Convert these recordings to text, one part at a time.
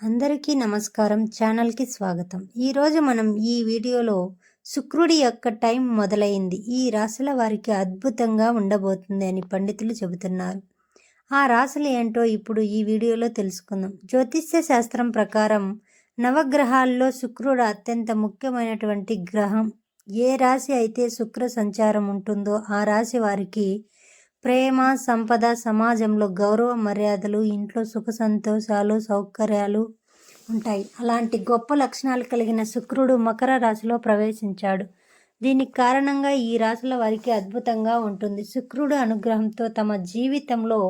అందరికీ నమస్కారం ఛానల్కి స్వాగతం. ఈరోజు మనం ఈ వీడియోలో శుక్రుడి యొక్క టైం మొదలైంది. ఈ రాశుల వారికి అద్భుతంగా ఉండబోతుంది అని పండితులు చెబుతున్నారు. ఆ రాశులు ఏంటో ఇప్పుడు ఈ వీడియోలో తెలుసుకుందాం. జ్యోతిష్య శాస్త్రం ప్రకారం నవగ్రహాల్లో శుక్రుడు అత్యంత ముఖ్యమైనటువంటి గ్రహం. ఏ రాశి అయితే శుక్ర సంచారం ఉంటుందో ఆ రాశి వారికి ప్రేమ సంపద సమాజంలో గౌరవ మర్యాదలు ఇంట్లో సుఖ సంతోషాలు సౌకర్యాలు ఉంటాయి. అలాంటి గొప్ప లక్షణాలు కలిగిన శుక్రుడు మకర రాశిలో ప్రవేశించాడు. దీనికి కారణంగా ఈ రాశుల వారికి అద్భుతంగా ఉంటుంది. శుక్రుడు అనుగ్రహంతో తమ జీవితంలో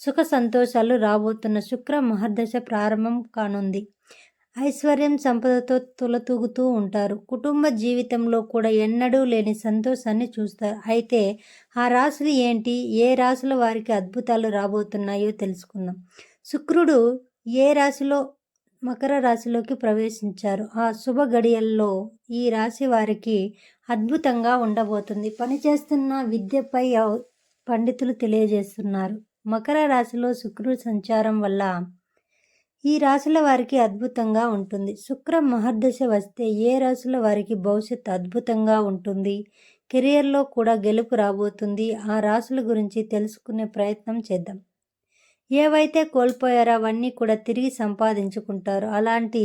సుఖ సంతోషాలు రాబోతున్న శుక్ర మహర్దశ ప్రారంభం కానుంది. ఐశ్వర్యం సంపదతో తులతూగుతూ ఉంటారు. కుటుంబ జీవితంలో కూడా ఎన్నడూ లేని సంతోషాన్ని చూస్తారు. అయితే ఆ రాశులు ఏంటి? ఏ రాశుల వారికి అద్భుతాలు రాబోతున్నాయో తెలుసుకుందాం. శుక్రుడు ఏ రాశిలో మకర రాశిలోకి ప్రవేశించారు? ఆ శుభ గడియల్లో ఈ రాశి వారికి అద్భుతంగా ఉండబోతుంది. పనిచేస్తున్న విద్యపై పండితులు తెలియజేస్తున్నారు. మకర రాశిలో శుక్రుడు సంచారం వల్ల ఈ రాశుల వారికి అద్భుతంగా ఉంటుంది. శుక్ర మహర్దశ వస్తే ఏ రాశుల వారికి భవిష్యత్తు అద్భుతంగా ఉంటుంది? కెరియర్లో కూడా గెలుపు రాబోతుంది. ఆ రాశుల గురించి తెలుసుకునే ప్రయత్నం చేద్దాం. ఏవైతే కోల్పోయారో అవన్నీ కూడా తిరిగి సంపాదించుకుంటారు. అలాంటి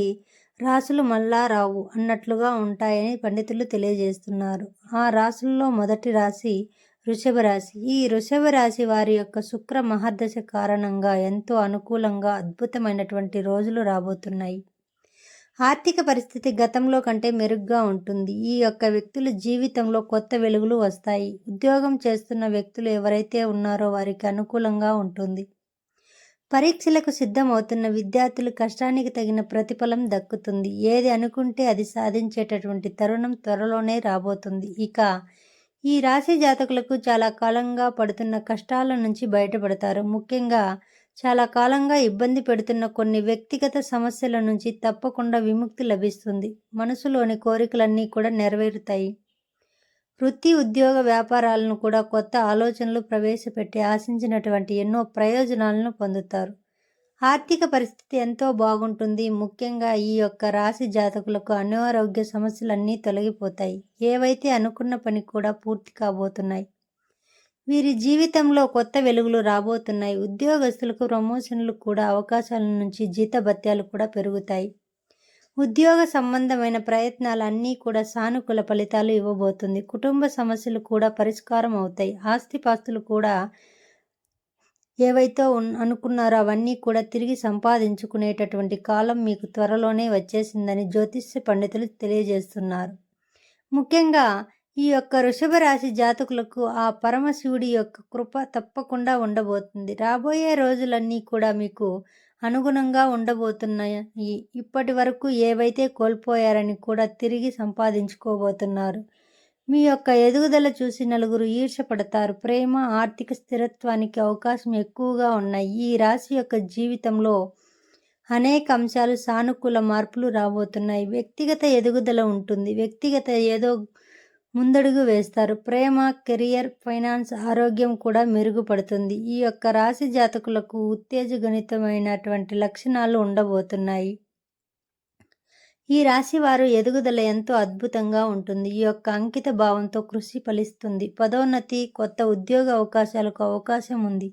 రాసులు మళ్ళా రావు అన్నట్లుగా ఉంటాయని పండితులు తెలియజేస్తున్నారు. ఆ రాసుల్లో మొదటి రాశి వృషభరాశి. ఈ వృషభరాశి వారి యొక్క శుక్ర మహర్దశ కారణంగా ఎంతో అనుకూలంగా అద్భుతమైనటువంటి రోజులు రాబోతున్నాయి. ఆర్థిక పరిస్థితి గతంలో కంటే మెరుగ్గా ఉంటుంది. ఈ యొక్క వ్యక్తుల జీవితంలో కొత్త వెలుగులు వస్తాయి. ఉద్యోగం చేస్తున్న వ్యక్తులు ఎవరైతే ఉన్నారో వారికి అనుకూలంగా ఉంటుంది. పరీక్షలకు సిద్ధమవుతున్న విద్యార్థులు కష్టానికి తగిన ప్రతిఫలం దక్కుతుంది. ఏది అనుకుంటే అది సాధించేటటువంటి తరుణం త్వరలోనే రాబోతుంది. ఇక ఈ రాశి జాతకులకు చాలా కాలంగా పడుతున్న కష్టాల నుంచి బయటపడతారు. ముఖ్యంగా చాలా కాలంగా ఇబ్బంది పెడుతున్న కొన్ని వ్యక్తిగత సమస్యల నుంచి తప్పకుండా విముక్తి లభిస్తుంది. మనసులోని కోరికలన్నీ కూడా నెరవేరుతాయి. వృత్తి ఉద్యోగ వ్యాపారాలను కూడా కొత్త ఆలోచనలు ప్రవేశపెట్టి ఆశించినటువంటి ఎన్నో ప్రయోజనాలను పొందుతారు. ఆర్థిక పరిస్థితి ఎంతో బాగుంటుంది. ముఖ్యంగా ఈ యొక్క రాశి జాతకులకు అనారోగ్య సమస్యలన్నీ తొలగిపోతాయి. ఏవైతే అనుకున్న పని కూడా పూర్తి కాబోతున్నాయి. వీరి జీవితంలో కొత్త వెలుగులు రాబోతున్నాయి. ఉద్యోగస్తులకు ప్రమోషన్లు కూడా అవకాశాల నుంచి జీతభత్యాలు కూడా పెరుగుతాయి. ఉద్యోగ సంబంధమైన ప్రయత్నాలన్నీ కూడా సానుకూల ఫలితాలు ఇవ్వబోతుంది. కుటుంబ సమస్యలు కూడా పరిష్కారం అవుతాయి. ఆస్తిపాస్తులు కూడా ఏవైతే అనుకున్నారో అవన్నీ కూడా తిరిగి సంపాదించుకునేటటువంటి కాలం మీకు త్వరలోనే వచ్చేసిందని జ్యోతిష్య పండితులు తెలియజేస్తున్నారు. ముఖ్యంగా ఈ యొక్క వృషభ రాశి జాతకులకు ఆ పరమశివుడి యొక్క కృప తప్పకుండా ఉండబోతుంది. రాబోయే రోజులన్నీ కూడా మీకు అనుగుణంగా ఉండబోతున్నాయి. ఇప్పటి వరకు ఏవైతే కోల్పోయారని కూడా తిరిగి సంపాదించుకోబోతున్నారు. మీ యొక్క ఎదుగుదల చూసి నలుగురు ఈర్షపడతారు ప్రేమ ఆర్థిక స్థిరత్వానికి అవకాశం ఎక్కువగా ఉన్నాయి ఈ రాశి యొక్క జీవితంలో అనేక అంశాలు సానుకూల మార్పులు రాబోతున్నాయి. వ్యక్తిగత ఎదుగుదల ఉంటుంది. వ్యక్తిగత ఏదో ముందడుగు వేస్తారు. ప్రేమ కెరియర్ ఫైనాన్స్ ఆరోగ్యం కూడా మెరుగుపడుతుంది. ఈ యొక్క రాశి జాతకులకు ఉత్తేజగణితమైనటువంటి లక్షణాలు ఉండబోతున్నాయి. ఈ రాశి వారు ఎదుగుదల ఎంతో అద్భుతంగా ఉంటుంది. ఈ యొక్క అంకిత భావంతో కృషి ఫలిస్తుంది. పదోన్నతి కొత్త ఉద్యోగ అవకాశాలకు అవకాశం ఉంది.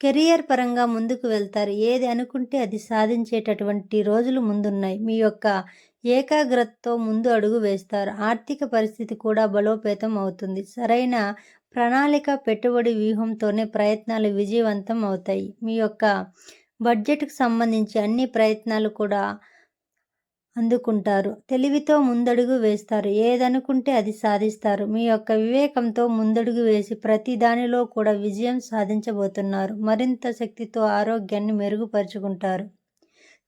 కెరియర్ పరంగా ముందుకు వెళ్తారు. ఏది అనుకుంటే అది సాధించేటటువంటి రోజులు ముందున్నాయి. మీ యొక్క ఏకాగ్రతతో ముందు అడుగు వేస్తారు. ఆర్థిక పరిస్థితి కూడా బలోపేతం అవుతుంది. సరైన ప్రణాళిక పెట్టుబడి వ్యూహంతోనే ప్రయత్నాలు విజయవంతం అవుతాయి. మీ యొక్క బడ్జెట్కు సంబంధించి అన్ని ప్రయత్నాలు కూడా అందుకుంటారు. తెలివితో ముందడుగు వేస్తారు. ఏదనుకుంటే అది సాధిస్తారు. మీ యొక్క వివేకంతో ముందడుగు వేసి ప్రతి దానిలో కూడా విజయం సాధించబోతున్నారు. మరింత శక్తితో ఆరోగ్యాన్ని మెరుగుపరుచుకుంటారు.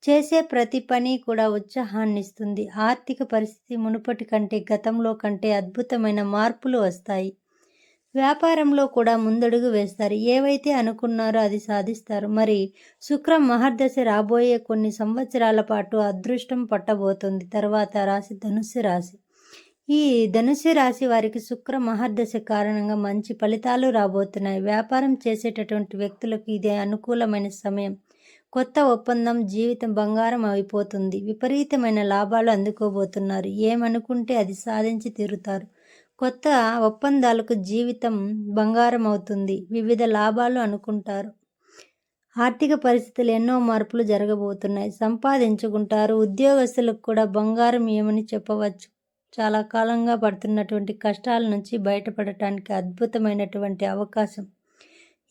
చేసే ప్రతి పని కూడా ఉత్సాహాన్నిస్తుంది. ఆర్థిక పరిస్థితి మునుపటి కంటే గతంలో కంటే అద్భుతమైన మార్పులు వస్తాయి. వ్యాపారంలో కూడా ముందడుగు వేస్తారు. ఏవైతే అనుకున్నారో అది సాధిస్తారు. మరి శుక్రం మహర్దశ రాబోయే కొన్ని సంవత్సరాల పాటు అదృష్టం పట్టబోతుంది. తర్వాత రాశి ధనుస్సు రాశి. ఈ ధనుసు రాశి వారికి శుక్ర మహర్దశ కారణంగా మంచి ఫలితాలు రాబోతున్నాయి. వ్యాపారం చేసేటటువంటి వ్యక్తులకు ఇదే అనుకూలమైన సమయం. కొత్త ఒప్పందం జీవితం బంగారం అయిపోతుంది. విపరీతమైన లాభాలు అందుకోబోతున్నారు. ఏమనుకుంటే అది సాధించి తీరుతారు. కొత్త ఒప్పందాలకు జీవితం బంగారం అవుతుంది వివిధ లాభాలు అనుకుంటారు. ఆర్థిక పరిస్థితులు ఎన్నో మార్పులు జరగబోతున్నాయి. సంపాదించుకుంటారు. ఉద్యోగస్తులకు కూడా బంగారం ఏమని చెప్పవచ్చు? చాలా కాలంగా పడుతున్నటువంటి కష్టాల నుంచి బయటపడటానికి అద్భుతమైనటువంటి అవకాశం.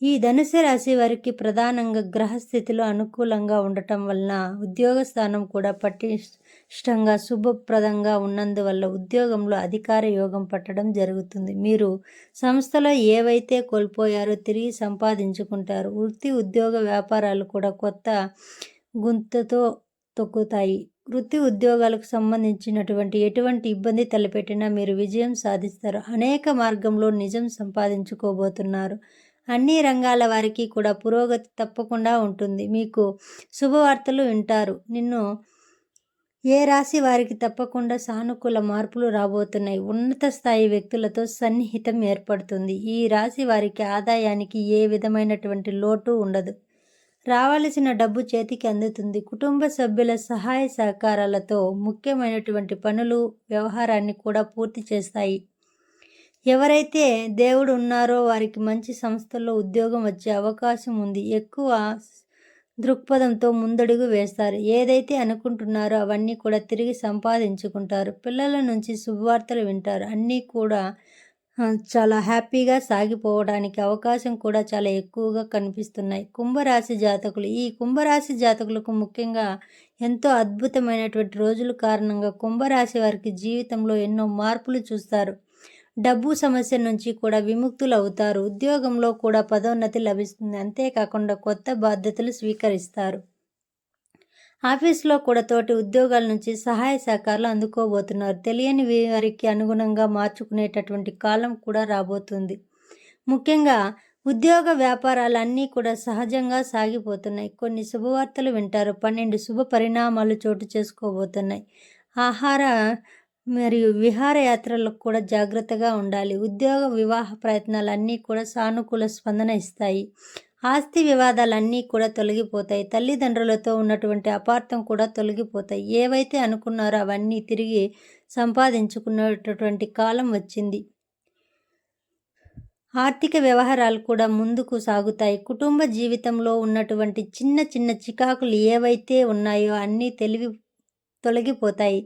ఈ ధనుసు రాశి వారికి ప్రధానంగా గ్రహస్థితిలో అనుకూలంగా ఉండటం వలన ఉద్యోగ స్థానం కూడా పటిష్టంగా శుభప్రదంగా ఉన్నందువల్ల ఉద్యోగంలో అధికార యోగం పట్టడం జరుగుతుంది. మీరు సంస్థలో ఏవైతే కోల్పోయారో తిరిగి సంపాదించుకుంటారు. వృత్తి ఉద్యోగ వ్యాపారాలు కూడా కొత్త గుంతతో తొక్కుతాయి. వృత్తి ఉద్యోగాలకు సంబంధించినటువంటి ఎటువంటి ఇబ్బంది తలపెట్టినా మీరు విజయం సాధిస్తారు. అనేక మార్గంలో నిజం సంపాదించుకోబోతున్నారు. అన్ని రంగాల వారికి కూడా పురోగతి తప్పకుండా ఉంటుంది. మీకు శుభవార్తలు వింటారు. నిన్ను ఏ రాశి వారికి తప్పకుండా సానుకూల మార్పులు రాబోతున్నాయి? ఉన్నత స్థాయి వ్యక్తులతో సన్నిహితం ఏర్పడుతుంది. ఈ రాశి వారికి ఆదాయానికి ఏ విధమైనటువంటి లోటు ఉండదు. రావాల్సిన డబ్బు చేతికి అందుతుంది. కుటుంబ సభ్యుల సహాయ సహకారాలతో ముఖ్యమైనటువంటి పనులు వ్యవహారాన్ని కూడా పూర్తి చేస్తాయి. ఎవరైతే దేవుడు ఉన్నారో వారికి మంచి సంస్థల్లో ఉద్యోగం వచ్చే అవకాశం ఉంది. ఎక్కువ దృక్పథంతో ముందడుగు వేస్తారు. ఏదైతే అనుకుంటున్నారో అవన్నీ కూడా తిరిగి సంపాదించుకుంటారు. పిల్లల నుంచి శుభవార్తలు వింటారు. అన్నీ కూడా చాలా హ్యాపీగా సాగిపోవడానికి అవకాశం కూడా చాలా ఎక్కువగా కనిపిస్తున్నాయి. కుంభరాశి జాతకులు. ఈ కుంభరాశి జాతకులకు ముఖ్యంగా ఎంతో అద్భుతమైనటువంటి రోజుల కారణంగా కుంభరాశి వారికి జీవితంలో ఎన్నో మార్పులు చూస్తారు. డబ్బు సమస్య నుంచి కూడా విముక్తులు అవుతారు ఉద్యోగంలో కూడా పదోన్నతి లభిస్తుంది. అంతేకాకుండా కొత్త బాధ్యతలు స్వీకరిస్తారు. ఆఫీస్లో కూడా తోటి ఉద్యోగాల నుంచి సహాయ సహకారాలు అందుకోబోతున్నారు. తెలియని వారికి అనుగుణంగా మార్చుకునేటటువంటి కాలం కూడా రాబోతుంది. ముఖ్యంగా ఉద్యోగ వ్యాపారాలన్నీ కూడా సహజంగా సాగిపోతున్నాయి. కొన్ని శుభవార్తలు వింటారు. పన్నెండు శుభ పరిణామాలు చోటు చేసుకోబోతున్నాయి. ఆహార మరియు విహారయాత్రలకు కూడా జాగ్రత్తగా ఉండాలి. ఉద్యోగ వివాహ ప్రయత్నాలన్నీ కూడా సానుకూల స్పందన ఇస్తాయి. ఆస్తి వివాదాలన్నీ కూడా తొలగిపోతాయి. తల్లిదండ్రులతో ఉన్నటువంటి అపార్థం కూడా తొలగిపోతాయి. ఏవైతే అనుకున్నారో అవన్నీ తిరిగి సంపాదించుకున్నటువంటి కాలం వచ్చింది. ఆర్థిక వ్యవహారాలు కూడా ముందుకు సాగుతాయి. కుటుంబ జీవితంలో ఉన్నటువంటి చిన్న చిన్న చికాకులు ఏవైతే ఉన్నాయో అన్నీ తెలివి తొలగిపోతాయి.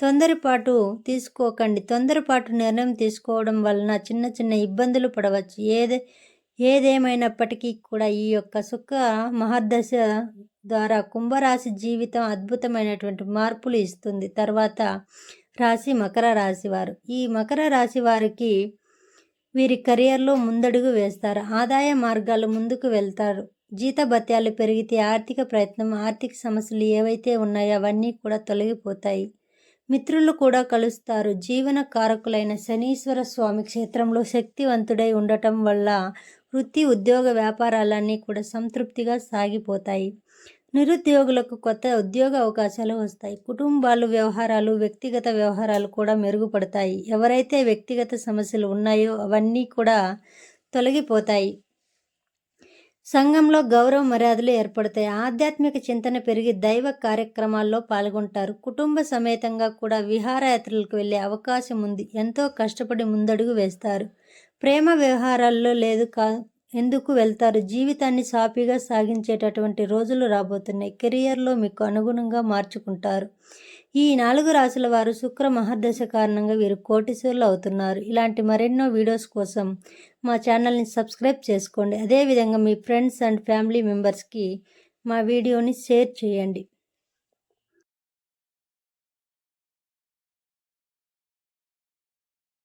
తొందరపాటు తీసుకోకండి. తొందరపాటు నిర్ణయం తీసుకోవడం వలన చిన్న చిన్న ఇబ్బందులు పడవచ్చు. ఏది ఏదేమైనప్పటికీ కూడా ఈ యొక్క సుఖ మహర్దశ ద్వారా కుంభరాశి జీవితం అద్భుతమైనటువంటి మార్పులు ఇస్తుంది. తర్వాత రాశి మకర రాశి వారు. ఈ మకర రాశి వారికి వీరి కెరియర్లో ముందడుగు వేస్తారు. ఆదాయ మార్గాలు ముందుకు వెళ్తారు. జీతభత్యాలు పెరిగితే ఆర్థిక ప్రయత్నం ఆర్థిక సమస్యలు ఏవైతే ఉన్నాయో అవన్నీ కూడా తొలగిపోతాయి. మిత్రులు కూడా కలుస్తారు. జీవన కారకులైన శనీశ్వర స్వామి క్షేత్రంలో శక్తివంతుడై ఉండటం వల్ల వృత్తి ఉద్యోగ వ్యాపారాలన్నీ కూడా సంతృప్తిగా సాగిపోతాయి. నిరుద్యోగులకు కొత్త ఉద్యోగ అవకాశాలు వస్తాయి. కుటుంబాలు వ్యవహారాలు వ్యక్తిగత వ్యవహారాలు కూడా మెరుగుపడతాయి. ఎవరైతే వ్యక్తిగత సమస్యలు ఉన్నాయో అవన్నీ కూడా తొలగిపోతాయి. సంఘంలో గౌరవ మర్యాదలు ఏర్పడతాయి. ఆధ్యాత్మిక చింతన పెరిగి దైవ కార్యక్రమాల్లో పాల్గొంటారు. కుటుంబ సమేతంగా కూడా విహారయాత్రలకు వెళ్ళే అవకాశం ఉంది. ఎంతో కష్టపడి ముందడుగు వేస్తారు. ప్రేమ వ్యవహారాల్లో లేదు కా ఎందుకు వెళ్తారు? జీవితాన్ని సాఫీగా సాగించేటటువంటి రోజులు రాబోతున్నాయి. కెరియర్లో మీకు అనుగుణంగా మార్చుకుంటారు. ఈ నాలుగు రాసుల వారు శుక్ర మహర్దశ కారణంగా వీరు కోటీశ్వరులు అవుతున్నారు. ఇలాంటి మరెన్నో వీడియోస్ కోసం మా ఛానల్ని సబ్స్క్రైబ్ చేసుకోండి. అదేవిధంగా మీ ఫ్రెండ్స్ అండ్ ఫ్యామిలీ మెంబర్స్కి మా వీడియోని షేర్ చేయండి.